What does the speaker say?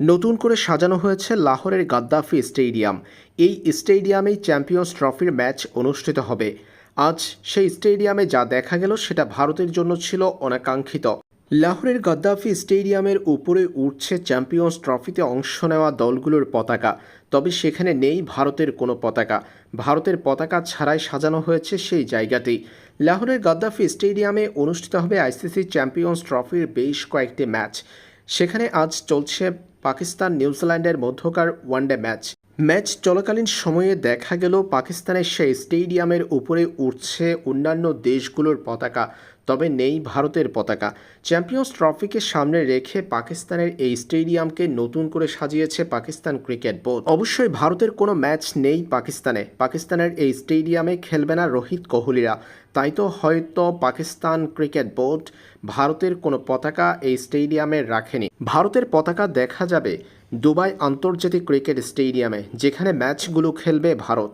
নতুন করে সাজানো হয়েছে লাহোরের গাদ্দাফি স্টেডিয়াম। এই স্টেডিয়ামেই চ্যাম্পিয়ন্স ট্রফির ম্যাচ অনুষ্ঠিত হবে। আজ সেই স্টেডিয়ামে যা দেখা গেল সেটা ভারতের জন্য ছিল অনাকাঙ্ক্ষিত। লাহোরের গাদ্দাফি স্টেডিয়ামের উপরে উঠছে চ্যাম্পিয়ন্স ট্রফিতে অংশ নেওয়া দলগুলোর পতাকা। তবে সেখানে নেই ভারতের কোনো পতাকা। ভারতের পতাকা ছাড়াই সাজানো হয়েছে সেই জায়গাটি। লাহোরের গাদ্দাফি স্টেডিয়ামে অনুষ্ঠিত হবে আইসিসি চ্যাম্পিয়ন্স ট্রফির বেশ কয়েকটি ম্যাচ। সেখানে আজ চলছে পাকিস্তান নিউজিল্যান্ডের মধ্যকার ওয়ানডে ম্যাচ। ম্যাচ চলাকালীন সময়ে দেখা গেল পাকিস্তানের সেই স্টেডিয়ামের উপরে উঠছে অন্যান্য দেশগুলোর পতাকা। তবে নেই ভারতের পতাকা। চ্যাম্পিয়ন্স ট্রফিকে সামনে রেখে পাকিস্তানের এই স্টেডিয়ামকে নতুন করে সাজিয়েছে পাকিস্তান ক্রিকেট বোর্ড। অবশ্যই ভারতের কোনো ম্যাচ নেই পাকিস্তানে। পাকিস্তানের এই স্টেডিয়ামে খেলবে না রোহিত কোহলিরা। তাই তো হয়তো পাকিস্তান ক্রিকেট বোর্ড ভারতের কোনো পতাকা এই স্টেডিয়ামে রাখেনি। ভারতের পতাকা দেখা যাবে দুবাই আন্তর্জাতিক ক্রিকেট স্টেডিয়ামে, যেখানে ম্যাচগুলো খেলবে ভারত।